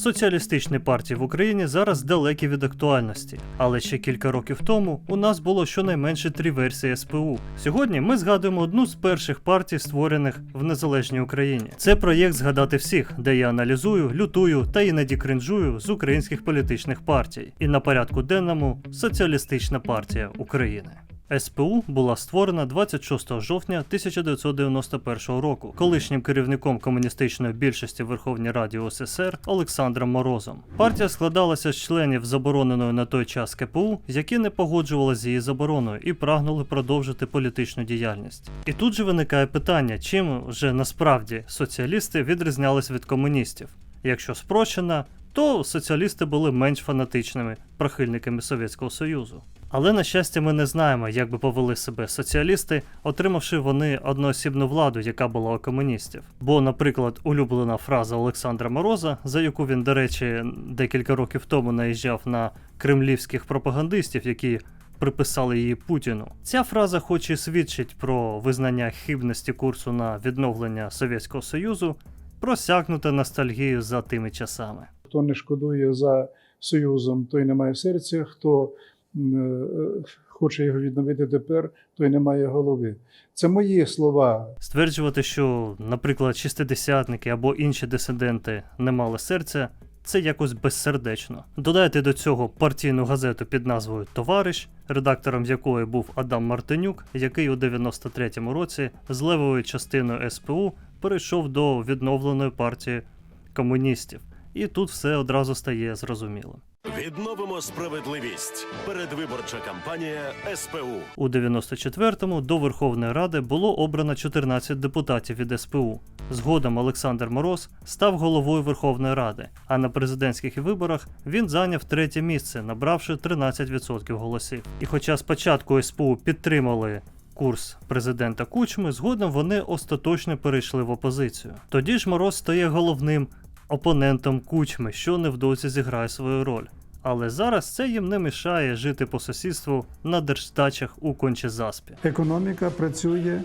Соціалістичні партії в Україні зараз далекі від актуальності, але ще кілька років тому у нас було щонайменше три версії СПУ. Сьогодні ми згадуємо одну з перших партій, створених в незалежній Україні. Це проєкт згадати всіх, де я аналізую, лютую та іноді кринжую з українських політичних партій. І на порядку денному Соціалістична партія України. СПУ була створена 26 жовтня 1991 року колишнім керівником комуністичної більшості Верховній Раді УССР Олександром Морозом. Партія складалася з членів забороненої на той час КПУ, які не погоджувалися з її забороною і прагнули продовжити політичну діяльність. І тут же виникає питання, чим вже насправді соціалісти відрізнялись від комуністів. Якщо спрощено, то соціалісти були менш фанатичними прихильниками Совєтського Союзу. Але на щастя, ми не знаємо, як би повели себе соціалісти, отримавши вони одноосібну владу, яка була у комуністів. Бо, наприклад, улюблена фраза Олександра Мороза, за яку він, до речі, декілька років тому наїжджав на кремлівських пропагандистів, які приписали її Путіну. Ця фраза, хоч і свідчить про визнання хибності курсу на відновлення Совєтського Союзу, просякнута ностальгією за тими часами. Хто не шкодує за Союзом, той не має серця, хто хоче його відновити тепер, той не має голови. Це мої слова. Стверджувати, що, наприклад, шістидесятники або інші дисиденти не мали серця, це якось безсердечно. Додайте до цього партійну газету під назвою Товариш, редактором якої був Адам Мартинюк, який у 93-му році з левою частиною СПУ перейшов до відновленої партії комуністів. І тут все одразу стає зрозумілим. Відновимо справедливість. Передвиборча кампанія СПУ. У 94-му до Верховної Ради було обрано 14 депутатів від СПУ. Згодом Олександр Мороз став головою Верховної Ради, а на президентських виборах він зайняв третє місце, набравши 13% голосів. І хоча спочатку СПУ підтримали курс президента Кучми, згодом вони остаточно перейшли в опозицію. Тоді ж Мороз стає головним опонентом Кучми, що невдовзі зіграє свою роль. Але зараз це їм не мішає жити по сусідству на держстачах у Кончезаспі. Економіка працює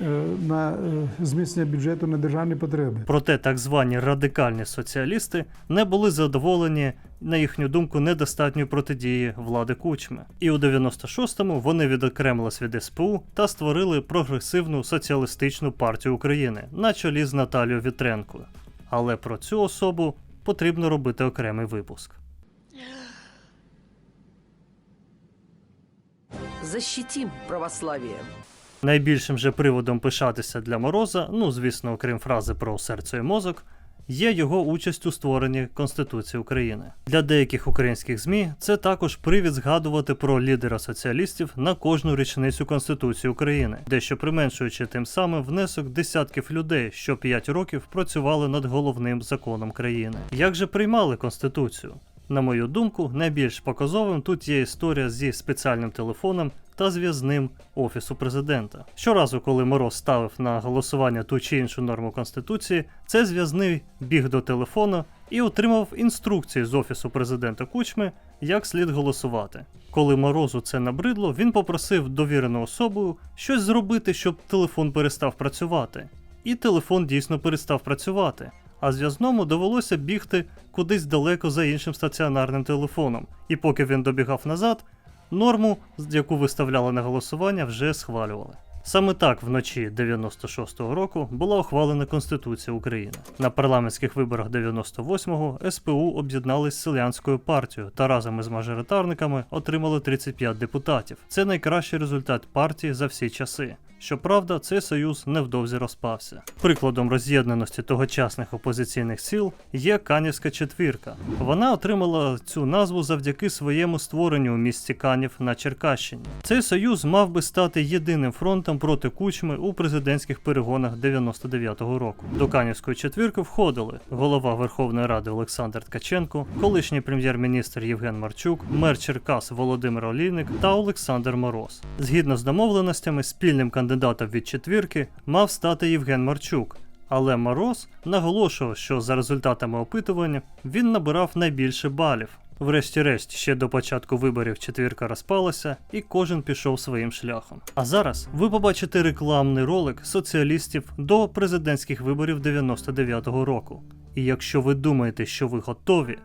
е, на е, зміцнення бюджету на державні потреби. Проте так звані радикальні соціалісти не були задоволені, на їхню думку, недостатньою протидії влади Кучми. І у 96-му вони відокремились від СПУ та створили прогресивну соціалістичну партію України на чолі з Наталією Вітренкою. Але про цю особу потрібно робити окремий випуск. Защитім православ'я. Найбільшим же приводом пишатися для Мороза, ну звісно, окрім фрази про серце і мозок, є його участь у створенні Конституції України. Для деяких українських ЗМІ це також привід згадувати про лідера соціалістів на кожну річницю Конституції України, дещо применшуючи тим самим внесок десятків людей, що 5 років працювали над головним законом країни. Як же приймали Конституцію? На мою думку, найбільш показовим тут є історія зі спеціальним телефоном та зв'язним офісу президента. Щоразу, коли Мороз ставив на голосування ту чи іншу норму конституції, це зв'язний біг до телефону і отримав інструкції з офісу президента Кучми, як слід голосувати. Коли Морозу це набридло, він попросив довірену особу щось зробити, щоб телефон перестав працювати. І телефон дійсно перестав працювати. А зв'язному довелося бігти кудись далеко за іншим стаціонарним телефоном. І поки він добігав назад, норму, яку виставляли на голосування, вже схвалювали. Саме так вночі 96-го року була ухвалена Конституція України. На парламентських виборах 98-го СПУ об'єднались з селянською партією та разом із мажоритарниками отримали 35 депутатів. Це найкращий результат партії за всі часи. Щоправда, цей союз невдовзі розпався. Прикладом роз'єднаності тогочасних опозиційних сил є Канівська четвірка. Вона отримала цю назву завдяки своєму створенню у місті Канів на Черкащині. Цей союз мав би стати єдиним фронтом проти кучми у президентських перегонах 99-го року. До Канівської четвірки входили голова Верховної Ради Олександр Ткаченко, колишній прем'єр-міністр Євген Марчук, мер Черкас Володимир Олійник та Олександр Мороз. Згідно з домовленостями, спільним кандидатом від четвірки мав стати Євген Марчук. Але Мороз наголошував, що за результатами опитування він набирав найбільше балів. Врешті-решт, ще до початку виборів четвірка розпалася, і кожен пішов своїм шляхом. А зараз ви побачите рекламний ролик соціалістів до президентських виборів 99-го року. І якщо ви думаєте, що ви готові,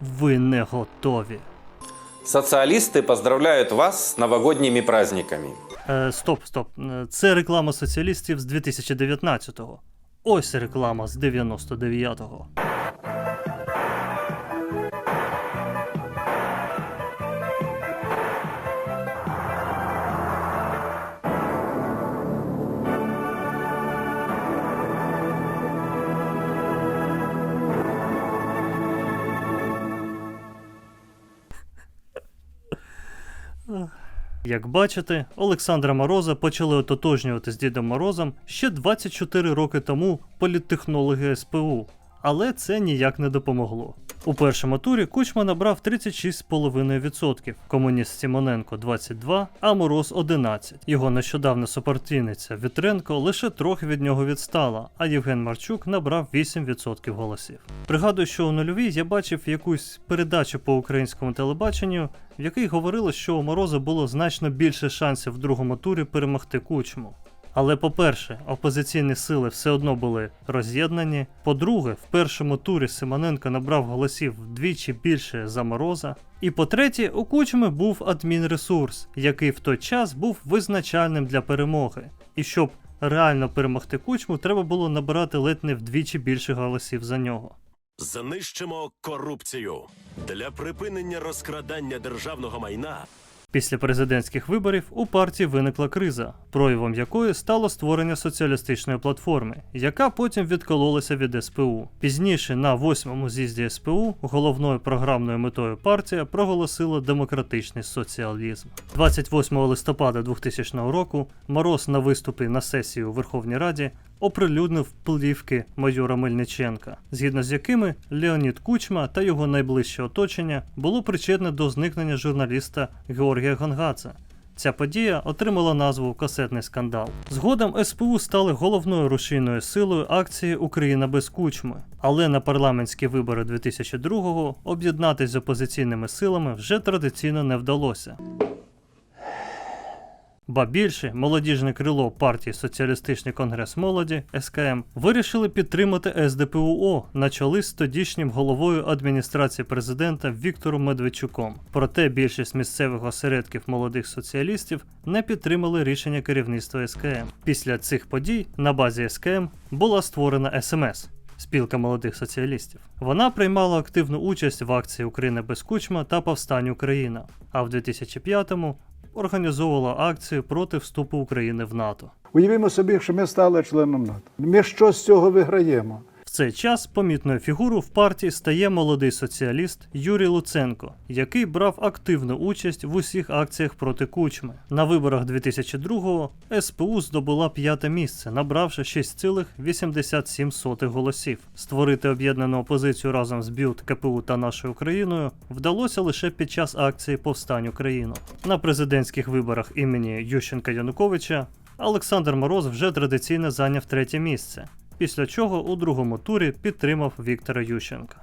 ви не готові. Социалисты поздравляют вас с новогодними праздниками. Е, стоп, стоп. Е, Це реклама соціалістів з 2019-го. Ось реклама з 99-го. Як бачите, Олександра Мороза почали ототожнювати з Дідом Морозом ще 24 роки тому політтехнологи СПУ, але це ніяк не допомогло. У першому турі Кучма набрав 36,5%, комуніст Сімоненко 22, а Мороз 11. Його нещодавна супротивниця Вітренко лише трохи від нього відстала, а Євген Марчук набрав 8% голосів. Пригадую, що у нульовій я бачив якусь передачу по українському телебаченню, в якій говорили, що у Мороза було значно більше шансів в другому турі перемогти кучму. Але по-перше, опозиційні сили все одно були роз'єднані. По-друге, в першому турі Симоненко набрав голосів вдвічі більше за Мороза. І по-третє, у Кучми був адмінресурс, який в той час був визначальним для перемоги. І щоб реально перемогти Кучму, треба було набирати ледь не вдвічі більше голосів за нього. Знищимо корупцію для припинення розкрадання державного майна. Після президентських виборів у партії виникла криза, проявом якої стало створення соціалістичної платформи, яка потім відкололася від СПУ. Пізніше, на восьмому з'їзді СПУ, головною програмною метою партія проголосила демократичний соціалізм. 28 листопада 2000 року Мороз на виступі на сесії у Верховній Раді оприлюднив плівки майора Мельниченка, згідно з якими Леонід Кучма та його найближче оточення було причетне до зникнення журналіста Георгія Гонгадзе. Ця подія отримала назву Касетний скандал. Згодом СПУ стали головною рушійною силою акції Україна без кучми. Але на парламентські вибори 2002-го об'єднатись з опозиційними силами вже традиційно не вдалося. Ба більше, молодіжне крило партії Соціалістичний конгрес молоді СКМ вирішили підтримати СДПУО на чолі з тодішнім головою адміністрації президента Віктором Медведчуком. Проте більшість місцевих осередків молодих соціалістів не підтримали рішення керівництва СКМ. Після цих подій на базі СКМ була створена СМС. Спілка молодих соціалістів. Вона приймала активну участь в акції Україна без кучма та повстань Україна, а в 2005-му організовувала акцію проти вступу України в НАТО. Уявімо собі, що ми стали членом НАТО. Ми що з цього виграємо? Цей час помітною фігурою в партії стає молодий соціаліст Юрій Луценко, який брав активну участь в усіх акціях проти кучми. На виборах 2002-го СПУ здобула п'яте місце, набравши 6,87 голосів. Створити об'єднану опозицію разом з БЮТ, КПУ та нашою Україною вдалося лише під час акції Повстань Україну. На президентських виборах імені Ющенка Януковича Олександр Мороз вже традиційно зайняв третє місце після чого у другому турі підтримав Віктора Ющенка.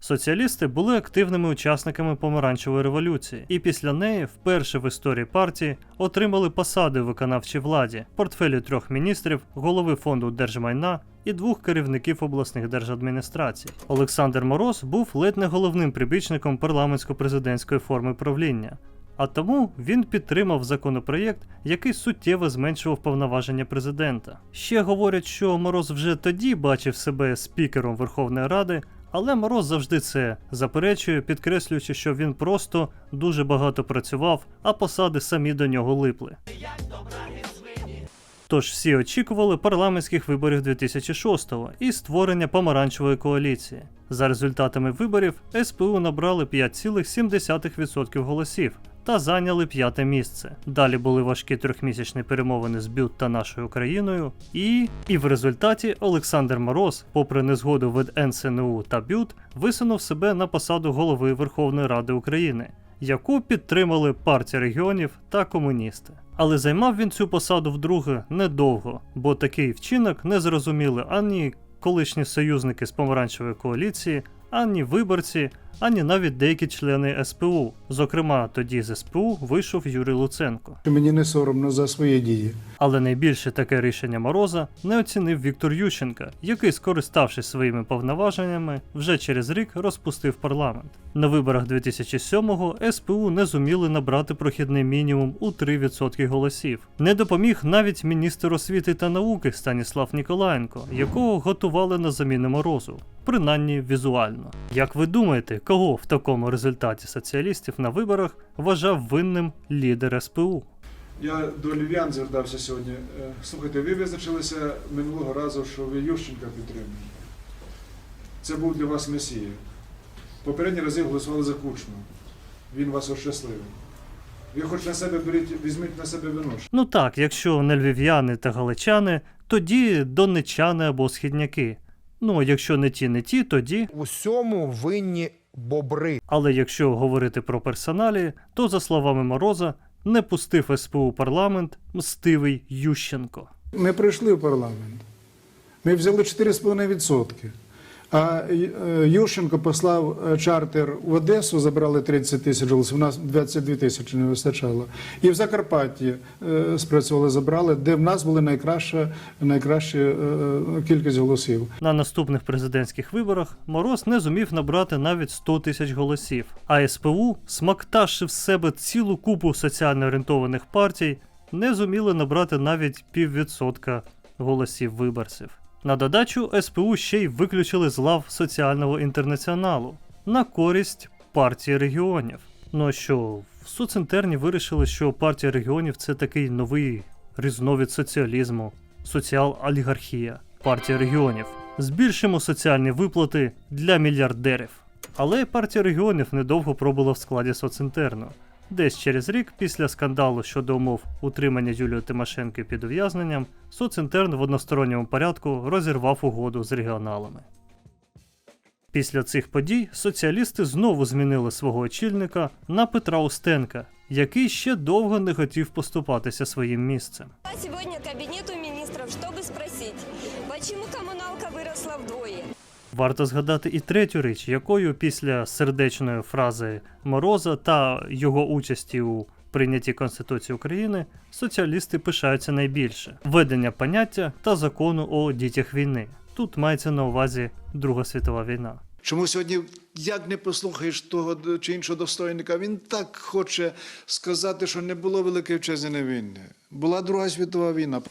Соціалісти були активними учасниками помаранчевої революції, і після неї вперше в історії партії отримали посади в виконавчій владі, портфелі трьох міністрів, голови фонду держмайна і двох керівників обласних держадміністрацій. Олександр Мороз був ледь не головним прибічником парламентсько-президентської форми правління. А тому він підтримав законопроєкт, який суттєво зменшував повноваження президента. Ще говорять, що Мороз вже тоді бачив себе спікером Верховної Ради, але Мороз завжди це заперечує, підкреслюючи, що він просто дуже багато працював, а посади самі до нього липли. Тож всі очікували парламентських виборів 2006-го і створення помаранчевої коаліції. За результатами виборів СПУ набрали 5,7% голосів та зайняли п'яте місце. Далі були важкі трьохмісячні перемовини з БЮТ та нашою Україною, і, і в результаті Олександр Мороз, попри незгоду від НСНУ та БЮТ, висунув себе на посаду голови Верховної Ради України, яку підтримали партія регіонів та комуністи. Але займав він цю посаду вдруге недовго, бо такий вчинок не зрозуміли ані колишні союзники з помаранчевої коаліції, ані виборці, ані навіть деякі члени СПУ. Зокрема, тоді з СПУ вийшов Юрій Луценко. Мені не соромно за свої дії. Але найбільше таке рішення Мороза не оцінив Віктор Ющенка, який, скориставшись своїми повноваженнями, вже через рік розпустив парламент. На виборах 2007-го СПУ не зуміли набрати прохідний мінімум у 3% голосів. Не допоміг навіть міністр освіти та науки Станіслав Ніколаєнко, якого готували на заміну Морозу. Принаймні візуально. Як ви думаєте, кого в такому результаті соціалістів на виборах вважав винним лідер СПУ? Я до львів'ян звертався сьогодні. Е, Слухайте, ви визначилися минулого разу, що ви Ющенка підтримуєте. Це був для вас месія. Попередні рази голосували за Кучму. Він вас ощасливив. Ви хоч на себе беріть, візьміть на себе вину. Ну так, якщо не львів'яни та галичани, тоді донечани або східняки. Ну, а якщо не ті, не ті, тоді. Усьому винні бобри. Але якщо говорити про персоналі, то за словами Мороза, не пустив СПУ у парламент мстивий Ющенко. Ми прийшли в парламент. Ми взяли 4,5%. А е, Ющенко послав е, чартер в Одесу, забрали 30 тисяч голосів, у нас 22 тисячі не вистачало. І в Закарпатті е, спрацювали, забрали, де в нас була найкраща, найкраща кількість голосів. На наступних президентських виборах Мороз не зумів набрати навіть 100 тисяч голосів, а СПУ, смактавши в себе цілу купу соціально орієнтованих партій, не зуміли набрати навіть піввідсотка голосів виборців. На додачу СПУ ще й виключили з лав соціального інтернаціоналу на користь партії регіонів. Ну а що, в соцінтерні вирішили, що партія регіонів це такий новий різновид соціалізму, соціал-олігархія, партія регіонів. Збільшимо соціальні виплати для мільярдерів. Але партія регіонів недовго пробула в складі соцінтерну. Десь через рік після скандалу щодо умов утримання Юлії Тимошенко під ув'язненням, соцінтерн в односторонньому порядку розірвав угоду з регіоналами. Після цих подій соціалісти знову змінили свого очільника на Петра Устенка, який ще довго не хотів поступатися своїм місцем. Сегодня к кабинету министров, чтобы спросить, почему коммуналка выросла вдвое? Варто згадати і третю річ, якою після сердечної фрази Мороза та його участі у прийнятті Конституції України соціалісти пишаються найбільше введення поняття та закону о дітях війни. Тут мається на увазі Друга світова війна. Чому сьогодні, як не послухаєш того чи іншого достойника, він так хоче сказати, що не було Великої Вітчизняної війни. Була Друга світова війна.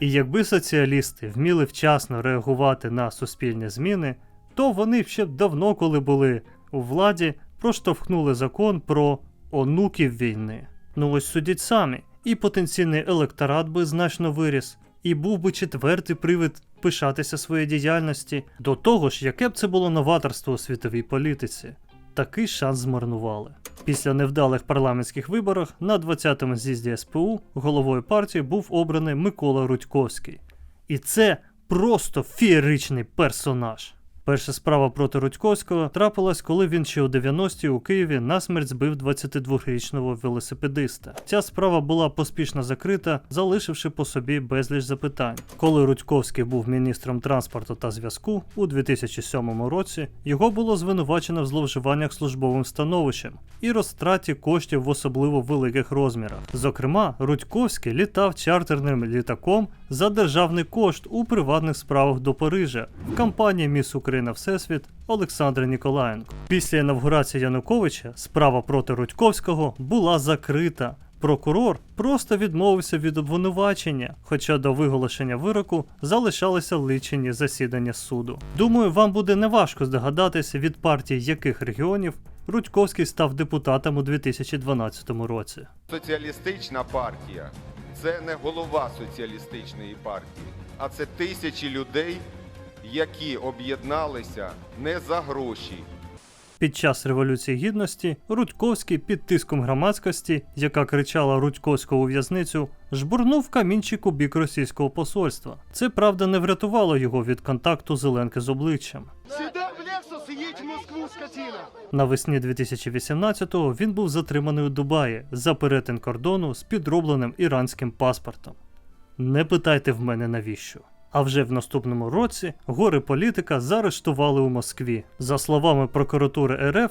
І якби соціалісти вміли вчасно реагувати на суспільні зміни, то вони ще давно, коли були у владі, проштовхнули закон про онуків війни. Ну ось судіть самі, і потенційний електорат би значно виріс, і був би четвертий привид пишатися своєю діяльності. До того ж, яке б це було новаторство у світовій політиці. Такий шанс змарнували. Після невдалих парламентських виборах на 20-му з'їзді СПУ головою партії був обраний Микола Рудьковський. І це просто феєричний персонаж. Перша справа проти Рудьковського трапилась, коли він ще у 90-ті у Києві насмерть збив 22-річного велосипедиста. Ця справа була поспішно закрита, залишивши по собі безліч запитань. Коли Рудьковський був міністром транспорту та зв'язку у 2007 році, його було звинувачено в зловживаннях службовим становищем і розтраті коштів в особливо великих розмірах. Зокрема, Рудьковський літав чартерним літаком за державний кошт у приватних справах до Парижа в компанії Міс Україна Всесвіт Олександра Ніколаєнко. Після інавгурації Януковича справа проти Рудьковського була закрита. Прокурор просто відмовився від обвинувачення, хоча до виголошення вироку залишалися личені засідання суду. Думаю, вам буде неважко здогадатися, від партії яких регіонів Рудьковський став депутатом у 2012 році. Соціалістична партія це не голова соціалістичної партії, а це тисячі людей, які об'єдналися не за гроші, Під час Революції Гідності Рудьковський під тиском громадськості, яка кричала Рудьковського у в'язницю, жбурнув камінчик у бік російського посольства. Це правда не врятувало його від контакту Зеленки з обличчям. Навесні 2018-го він був затриманий у Дубаї за перетин кордону з підробленим іранським паспортом. Не питайте в мене навіщо. А вже в наступному році гори політика заарештували у Москві. За словами прокуратури РФ,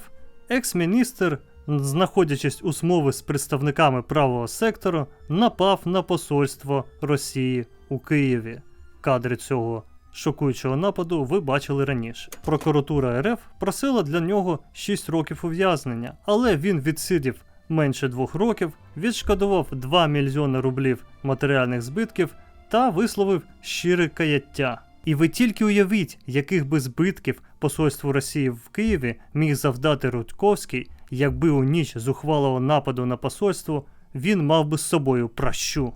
екс-міністр, знаходячись у змови з представниками правого сектору, напав на посольство Росії у Києві. Кадри цього шокуючого нападу ви бачили раніше. Прокуратура РФ просила для нього 6 років ув'язнення, але він відсидів менше двох років, відшкодував 2 мільйони рублів матеріальних збитків та висловив щире каяття. І ви тільки уявіть, яких би збитків посольству Росії в Києві міг завдати Рудьковський, якби у ніч зухвалого нападу на посольство він мав би з собою пращу.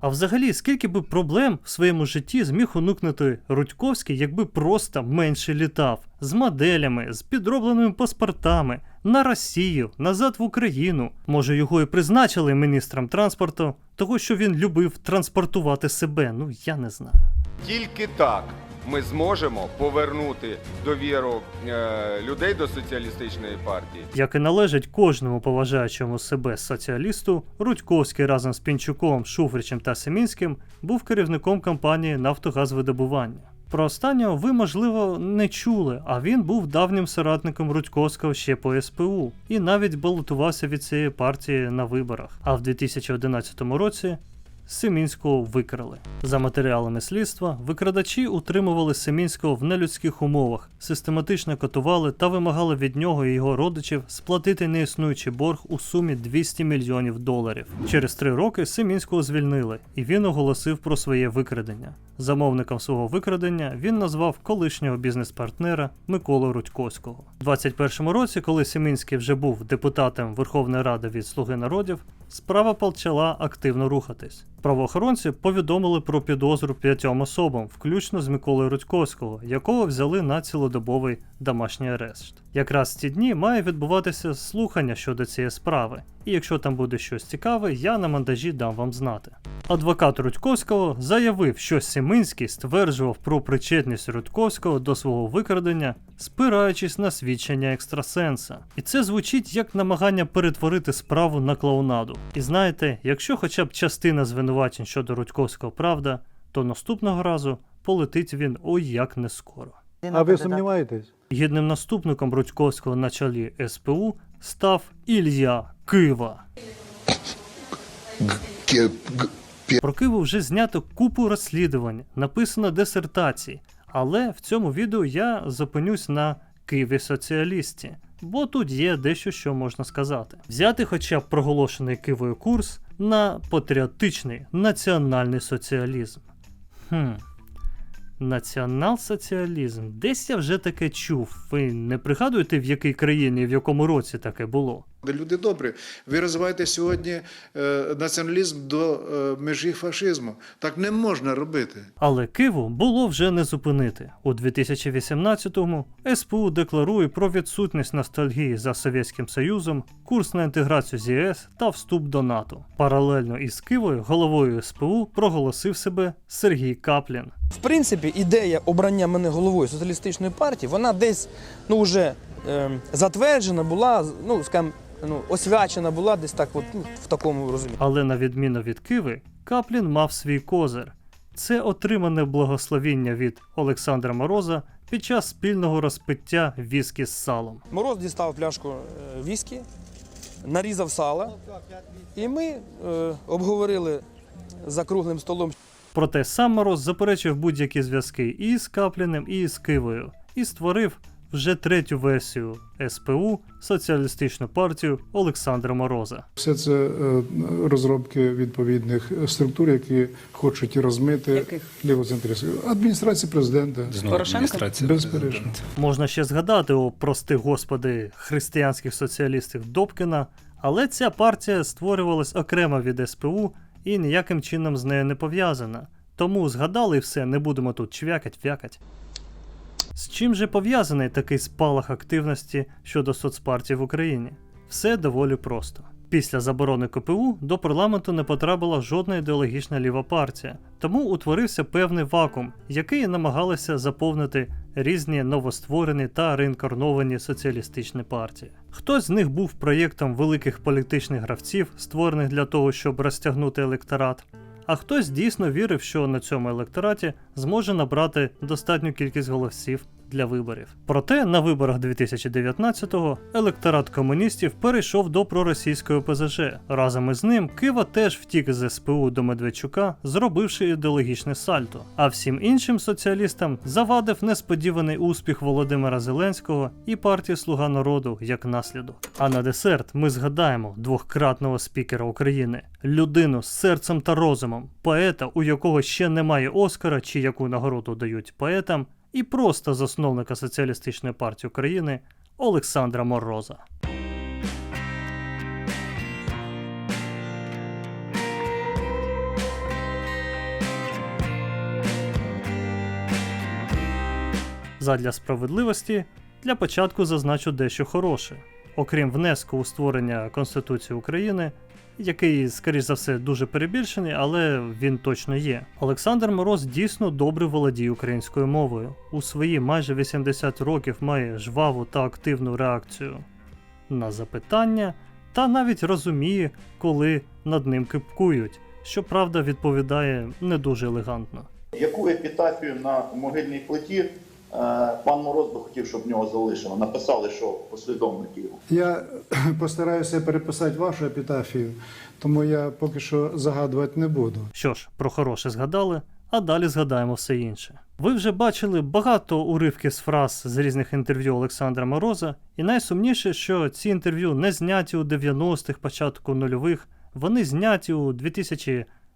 А взагалі, скільки би проблем в своєму житті зміг уникнути Рудьковський, якби просто менше літав з моделями, з підробленими паспортами на Росію, назад в Україну. Може, його і призначили міністром транспорту, того що він любив транспортувати себе. Ну я не знаю. Тільки так ми зможемо повернути довіру е, людей до соціалістичної партії. Як і належить кожному поважаючому себе соціалісту, Рудьковський разом з Пінчуком, Шуфричем та Семінським був керівником компанії Нафтогазвидобування. Про останнього ви, можливо, не чули, а він був давнім соратником Рудьковського ще по СПУ і навіть балотувався від цієї партії на виборах. А в 2011 році Семінського викрали. За матеріалами слідства, викрадачі утримували Семінського в нелюдських умовах, систематично катували та вимагали від нього і його родичів сплатити неіснуючий борг у сумі 200 мільйонів доларів. Через три роки Семінського звільнили, і він оголосив про своє викрадення. Замовником свого викрадення він назвав колишнього бізнес-партнера Миколу Рудьковського. У 21-му році, коли Семінський вже був депутатом Верховної Ради від Слуги народів, справа почала активно рухатись. Правоохоронці повідомили про підозру п'ятьом особам, включно з Миколою Рудьковського, якого взяли на цілодобовий домашній арешт. Якраз ці дні має відбуватися слухання щодо цієї справи, і якщо там буде щось цікаве, я на монтажі дам вам знати. Адвокат Рудьковського заявив, що Семинський стверджував про причетність Рудьковського до свого викрадення, спираючись на свідчення екстрасенса. І це звучить як намагання перетворити справу на клоунаду. І знаєте, якщо хоча б частина звинувачень щодо Рудьковського правда, то наступного разу полетить він ой як не скоро. А ви сумніваєтесь? Гідним наступником Рудьковського на чолі СПУ став Ілья Кива. Про Киву вже знято купу розслідувань, написано дисертації, але в цьому відео я зупинюсь на Киві соціалісті, бо тут є дещо, що можна сказати. Взяти хоча б проголошений Кивою курс на патріотичний національний соціалізм. Хм. Націонал-соціалізм. Десь я вже таке чув. Ви не пригадуєте, в якій країні в якому році таке було? Люди добрі. Ви розвиваєте сьогодні е, націоналізм до е, межі фашизму. Так не можна робити. Але Киву було вже не зупинити. У 2018-му СПУ декларує про відсутність ностальгії за Совєтським Союзом, курс на інтеграцію з ЄС та вступ до НАТО. Паралельно із Кивою головою СПУ проголосив себе Сергій Каплін. В принципі, ідея обрання мене головою соціалістичної партії, вона десь ну вже е, затверджена була, ну скажімо, ну освячена була десь так, от, ну, в такому розумінні. Але на відміну від Киви, Каплін мав свій козир. Це отримане благословіння від Олександра Мороза під час спільного розпиття віскі з салом. Мороз дістав пляшку е, віскі, нарізав сала, і ми е, обговорили за круглим столом, Проте сам Мороз заперечив будь-які зв'язки і з Капліним, і з Кивою, і створив вже третю версію СПУ соціалістичну партію Олександра Мороза. Все це е, розробки відповідних структур, які хочуть розмити лівоцентристів. Адміністрації президента. Безперечно. Можна ще згадати о прости господи християнських соціалістів Добкіна, але ця партія створювалась окремо від СПУ і ніяким чином з нею не пов'язана. Тому згадали і все, не будемо тут чвякать, вякать. З чим же пов'язаний такий спалах активності щодо соцпартій в Україні? Все доволі просто. Після заборони КПУ до парламенту не потрапила жодна ідеологічна ліва партія, тому утворився певний вакуум, який намагалися заповнити різні новостворені та реінкарновані соціалістичні партії. Хтось з них був проєктом великих політичних гравців, створених для того, щоб розтягнути електорат. А хтось дійсно вірив, що на цьому електораті зможе набрати достатню кількість голосів для виборів. Проте на виборах 2019-го електорат комуністів перейшов до проросійської ОПЗЖ. Разом із ним Кива теж втік з СПУ до Медведчука, зробивши ідеологічне сальто. А всім іншим соціалістам завадив несподіваний успіх Володимира Зеленського і партії Слуга народу як наслідок. А на десерт ми згадаємо двохкратного спікера України, людину з серцем та розумом, поета, у якого ще немає Оскара чи яку нагороду дають поетам, і просто засновника соціалістичної партії України Олександра Мороза. Задля справедливості для початку зазначу дещо хороше. Окрім внеску у створення Конституції України, який, скоріш за все, дуже перебільшений, але він точно є. Олександр Мороз дійсно добре володіє українською мовою. У свої майже 80 років має жваву та активну реакцію на запитання, та навіть розуміє, коли над ним кипкують, що правда відповідає не дуже елегантно. Яку епітафію на могильній плиті пан Мороз би хотів, щоб в нього залишили? Написали, що послідовники його. Я постараюся переписати вашу епітафію, тому я поки що загадувати не буду. Що ж, про хороше згадали, а далі згадаємо все інше. Ви вже бачили багато уривків з фраз з різних інтерв'ю Олександра Мороза, і найсумніше, що ці інтерв'ю не зняті у 90-х, початку нульових, вони зняті у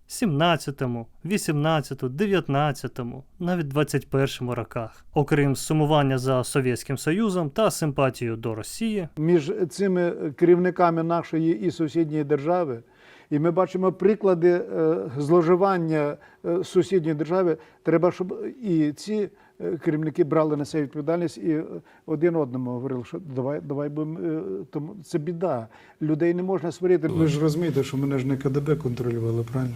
2017, 18, 19, навіть 21 роках. Окрім сумування за Совєтським Союзом та симпатію до Росії, Між цими керівниками нашої і сусідньої держави, і ми бачимо приклади е, зловживання е, сусідньої держави. Треба, щоб і ці керівники брали на себе відповідальність і е, один одному говорили, що давай, давай будемо. е, Тому це біда. Людей не можна сварити. Ви ж розумієте, що мене ж не КДБ контролювали, правильно?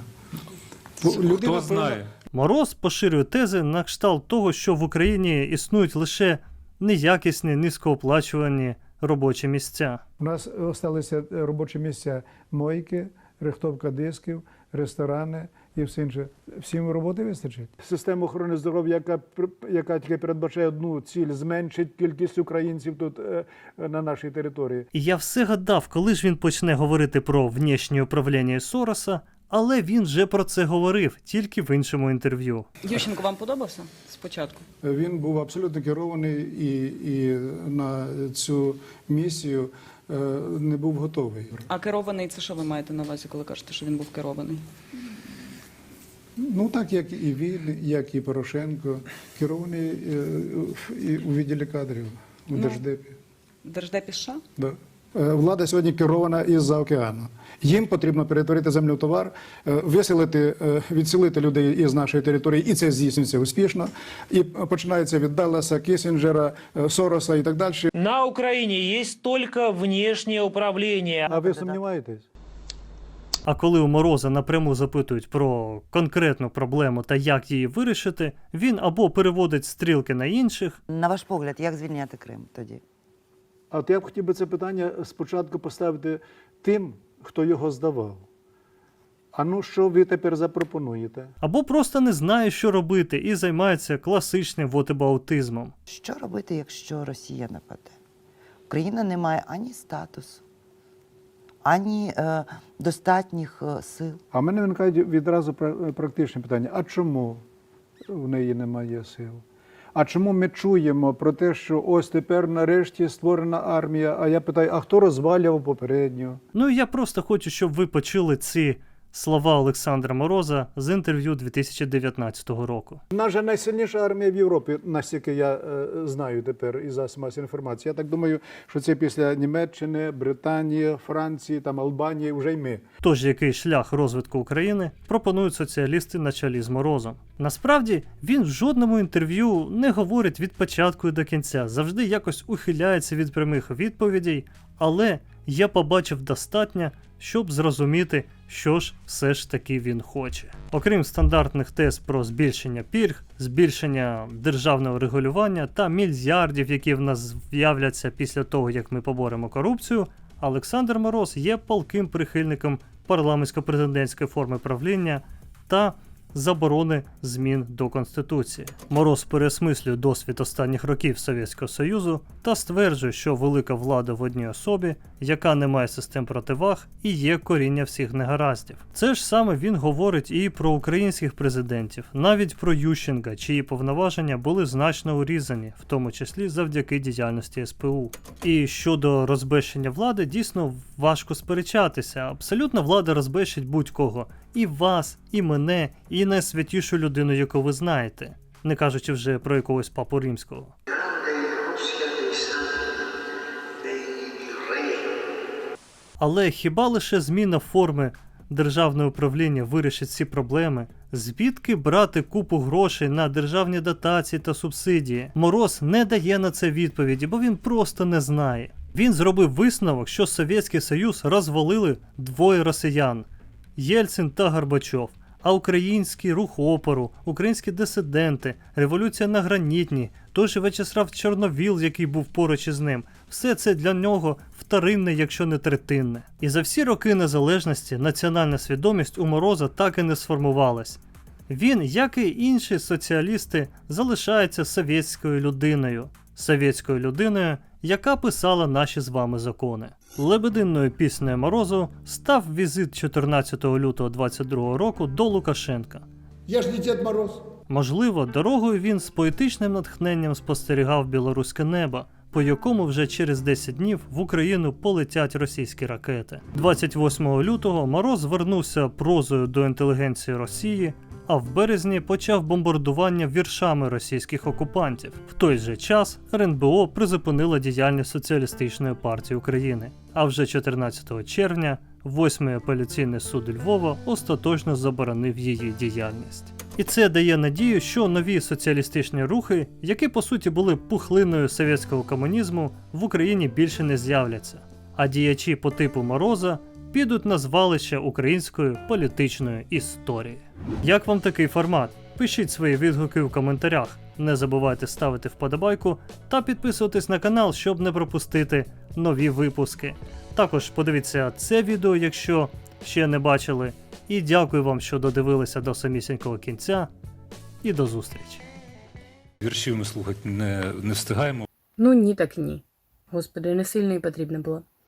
Хто знає? Мороз поширює тези на кшталт того, що в Україні існують лише неякісні, низькооплачувані робочі місця. У нас залишилися робочі місця мойки, рихтовка дисків, ресторани і все інше. Всім роботи вистачить. Система охорони здоров'я, яка, пр- яка тільки передбачає одну ціль зменшить кількість українців тут е, на нашій території. І я все гадав, коли ж він почне говорити про внішнє управління Сороса, але він вже про це говорив, тільки в іншому інтерв'ю. Ющенко вам подобався спочатку? Він був абсолютно керований і, і на цю місію е, не був готовий. А керований це що ви маєте на увазі, коли кажете, що він був керований? Ну так як і він, як і Порошенко, керований е, і у відділі кадрів у Ну. Держдепі. Держдепі США? Да. Е, Влада сьогодні керована із-за океану. Їм потрібно перетворити землю в товар, е, виселити, відселити людей із нашої території, і це здійснюється успішно. І починається від Далласа, Кісінджера, Сороса і так далі. На Украине есть только внешнее управление. А ви сумніваєтесь? А коли у Мороза напряму запитують про конкретну проблему та як її вирішити, він або переводить стрілки на інших, На ваш погляд, як звільняти Крим тоді? А от я б хотів би це питання спочатку поставити тим, хто його здавав. А ну що ви тепер запропонуєте? або просто не знає, що робити, і займається класичним вотибаутизмом. Що робити, якщо Росія нападе? Україна не має ані статусу, ані е, достатніх е, сил. А в мене виникають відразу пра- практичне питання: а чому в неї немає сил? А чому ми чуємо про те, що ось тепер нарешті створена армія? А я питаю, а хто розвалював попередню? Ну я просто хочу, щоб ви почули ці слова Олександра Мороза з інтерв'ю 2019 року. Же найсильніша армія в Європі, наскільки я е, знаю тепер із засобів масової інформації. Я так думаю, що це після Німеччини, Британії, Франції, там Албанії, вже й ми. Тож який шлях розвитку України пропонують соціалісти на чолі з Морозом. Насправді він в жодному інтерв'ю не говорить від початку і до кінця, завжди якось ухиляється від прямих відповідей, але я побачив достатньо, щоб зрозуміти, що ж все ж таки він хоче. Окрім стандартних тез про збільшення пільг, збільшення державного регулювання та мільярдів, які в нас з'являться після того, як ми поборемо корупцію, Олександр Мороз є палким прихильником парламентсько-президентської форми правління та заборони змін до Конституції. Мороз пересмислює досвід останніх років Совєтського Союзу та стверджує, що велика влада в одній особі, яка не має систем противаг, і є коріння всіх негараздів. Це ж саме він говорить і про українських президентів, навіть про Ющенка, чиї повноваження були значно урізані, в тому числі завдяки діяльності СПУ. І щодо розбещення влади, дійсно важко сперечатися. Абсолютно влада розбещить будь-кого. І вас, і мене, і найсвятішу людину, яку ви знаєте, не кажучи вже про якогось папу римського. Але хіба лише зміна форми державного управління вирішить ці проблеми? Звідки брати купу грошей на державні дотації та субсидії? Мороз не дає на це відповіді, бо він просто не знає. Він зробив висновок, що Совєтський Союз розвалили двоє росіян Єльцин та Горбачов. А український рух опору, українські дисиденти, революція на гранітні, той же В'ячеслав Чорновіл, який був поруч із ним, все це для нього вторинне, якщо не третинне. І за всі роки незалежності національна свідомість у Мороза так і не сформувалась. Він, як і інші соціалісти, залишається совєтською людиною, совєтською людиною, яка писала наші з вами закони. Лебединною піснею Морозу став візит 14 лютого 22 року до Лукашенка. Я ж не Дед Мороз. Можливо, дорогою він з поетичним натхненням спостерігав білоруське небо, по якому вже через 10 днів в Україну полетять російські ракети. 28 лютого Мороз звернувся прозою до інтелігенції Росії, а в березні почав бомбардування віршами російських окупантів. В той же час РНБО призупинила діяльність Соціалістичної партії України. А вже 14 червня 8-й апеляційний суд Львова остаточно заборонив її діяльність. І це дає надію, що нові соціалістичні рухи, які по суті були пухлиною совєтського комунізму, в Україні більше не з'являться. А діячі по типу Мороза підуть на звалище української політичної історії. Як вам такий формат? Пишіть свої відгуки в коментарях. Не забувайте ставити вподобайку та підписуватись на канал, щоб не пропустити нові випуски. Також подивіться це відео, якщо ще не бачили. І дякую вам, що додивилися до самісінького кінця. І до зустрічі! Віршів ми слухати не, не встигаємо. Ну ні, так ні. Господи, не сильно і потрібно було.